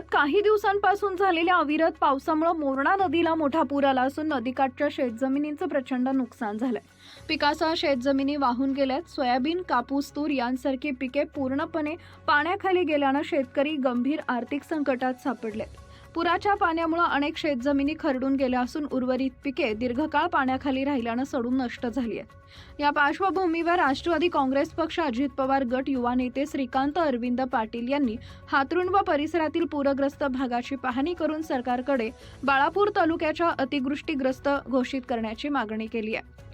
राज्यात काही दिवसांपासून झालेल्या अविरत पावसामुळे मोरणा नदीला मोठा पूर आला असून नदीकाठच्या शेतजमिनींचं प्रचंड नुकसान झालंय. पिकासह शेतजमिनी वाहून गेल्यात. सोयाबीन कापूस तूर यांसारखी पिके पूर्णपणे पाण्याखाली गेल्यानं शेतकरी गंभीर आर्थिक संकटात सापडलेत. पुराच्या पाण्यामुळे अनेक शेतजमिनी खरडून गेल्या असून उर्वरित पिके दीर्घकाळ पाण्याखाली राहिल्यानं सडून नष्ट झाली आहेत. या पार्श्वभूमीवर राष्ट्रवादी काँग्रेस पक्ष अजित पवार गट युवा नेते श्रीकांत अरविंद पाटील यांनी हातरुण व परिसरातील पूरग्रस्त भागाची पाहणी करून सरकारकडे बाळापूर तालुक्याच्या अतिवृष्टीग्रस्त घोषित करण्याची मागणी केली आहे.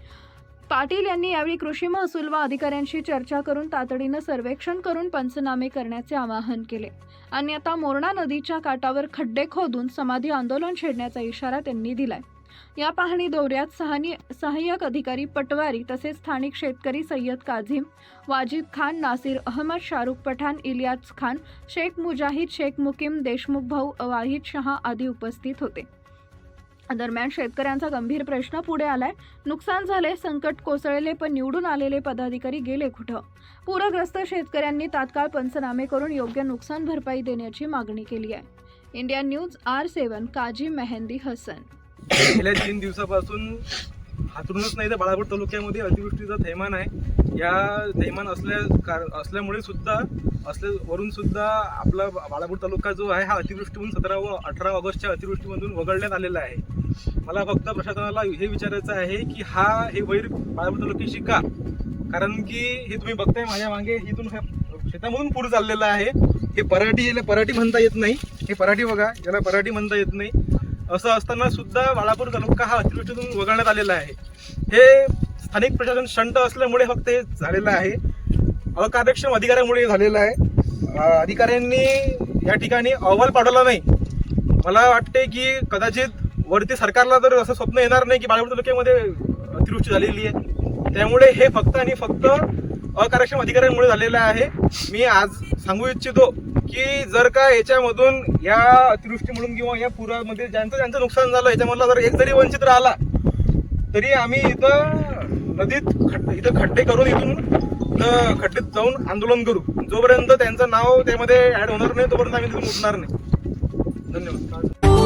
पाटील यांनी यावेळी कृषी महसूल व अधिकाऱ्यांशी चर्चा करून तातडीनं सर्वेक्षण करून पंचनामे करण्याचे आवाहन केले. अन्यथा मोरणा नदीच्या काठावर खड्डे खोदून समाधी आंदोलन छेडण्याचा इशारा त्यांनी दिलाय. या पाहणी दौऱ्यात सहानी सहाय्यक अधिकारी पटवारी तसेच स्थानिक शेतकरी सय्यद काझीम वाजिद खान नासिर अहमद शाहरुख पठाण इलियाज खान शेख मुजाहिद शेख मुकीम देशमुख भाऊ वाहिद शहा आदी उपस्थित होते. दरम्यान शेतकऱ्यांचा गंभीर प्रश्न पुढे आलाय. नुकसान झाले संकट कोसळले पण निवडून आलेले पदाधिकारी गेले कुठं? पूरग्रस्त शेतकऱ्यांनी तात्काळ पंचनामे करून योग्य नुकसान भरपाई देण्याची मागणी केली आहे. India news R seven Kazi Mehndi Hasan. गेल्या तीन दिवसापासून हातरूनच नाही तर बाळापूर तालुक्यामध्ये अतिवृष्टीचा थैमान आहे. या थैमान असल्या कार असल्यामुळे सुद्धा असल्या वरून सुद्धा आपला बाळापूर तालुका जो आहे हा अतिवृष्टीमधून सतरा व अठरा ऑगस्टच्या अतिवृष्टीमधून वगळण्यात आलेला आहे. मला फक्त प्रशासनाला हे विचारायचं आहे की हा हे वैर बाळापूर तालुक्याशी का कारण की हे तुम्ही बघताय माझ्या मागे इथून शेतामधून पूर चाललेलं आहे. हे पराठी याला पराठी म्हणता येत नाही. हे पराठी बघा याला पराठी म्हणता येत नाही. असं असताना सुद्धा बाळापूर तालुका हा अतिवृष्टीतून वगळण्यात आलेला आहे. हे स्थानिक प्रशासन शंट असल्यामुळे फक्त हे झालेलं आहे. अकार्यक्षम अधिकाऱ्यामुळे हे झालेलं आहे. अधिकाऱ्यांनी या ठिकाणी अहवाल पाठवला नाही. मला वाटते की कदाचित वरती सरकारला तर असं स्वप्न येणार नाही की बाळापूर तालुक्यामध्ये अतिवृष्टी झालेली आहे त्यामुळे हे फक्त आणि फक्त अकार्यक्षम अधिकाऱ्यांमुळे झालेलं आहे. मी आज सांगू इच्छितो की जर का याच्यामधून या अतिवृष्टीमधून किंवा या पुरामध्ये ज्यांचं ज्यांचं नुकसान झालं याच्यामधला जर एक जरी वंचित राहिला तरी आम्ही इथं नदीत खड्डे इथं खड्डे करून इथून खड्डेत जाऊन आंदोलन करू. जोपर्यंत त्यांचं नाव त्यामध्ये ऍड होणार नाही तोपर्यंत आम्ही तिथून उठणार नाही. धन्यवाद.